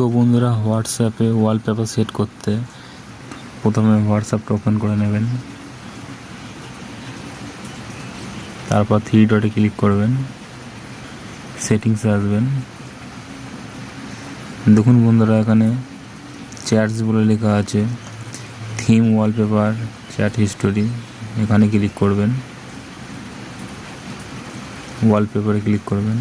তো বন্ধুরা হোয়াটসঅ্যাপে ওয়ালপেপার সেট করতে প্রথমে হোয়াটসঅ্যাপটা ওপেন করে নেবেন। তারপর থ্রি ডটে ক্লিক করবেন। সেটিংসে আসবেন। দেখুন বন্ধুরা, এখানে চ্যাটস বলে লেখা আছে। থিম ওয়ালপেপার চ্যাট হিস্টোরি এখানে ক্লিক করবেন। ওয়ালপেপারে ক্লিক করবেন।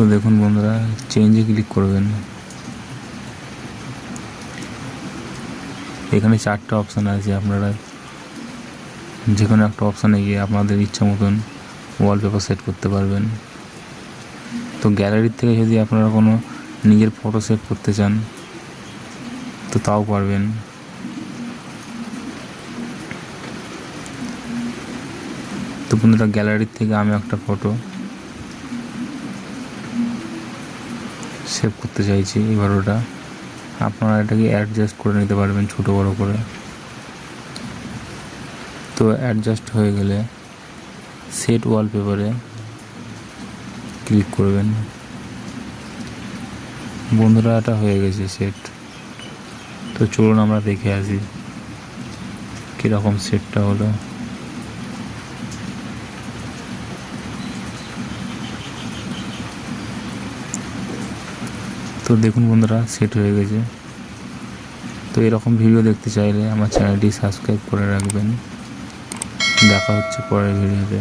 তো দেখুন বন্ধুরা চেঞ্জে ক্লিক করবেন। এখানে চারটে অপশান আছে আপনারা। যে কোনো একটা অপশানে গিয়ে আপনাদের ইচ্ছা মতন ওয়ালপেপার সেট করতে পারবেন। তো গ্যালারির থেকে যদি আপনারা কোনো নিজের ফটো সেভ করতে চান, তো তাও পারবেন। তো বন্ধুরা গ্যালারির থেকে আমি একটা ফটো সেভ করতে চাইছি এবার ওটা আপনারা এটাকে অ্যাডজাস্ট করে নিতে পারবেন ছোটো বড়ো করে। তো অ্যাডজাস্ট হয়ে গেলে সেট ওয়ালপেপারে ক্লিক করবেন। বন্ধুরা, এটা হয়ে গেছে সেট তো চলুন আমরা দেখে আসি কীরকম সেটটা হলো। তো দেখুন বন্ধুরা সেট হয়ে গেছে। তো এরকম ভিডিও দেখতে চাইলে আমার চ্যানেলটি সাবস্ক্রাইব করে রাখবেন। দেখা হচ্ছে পরের ভিডিওতে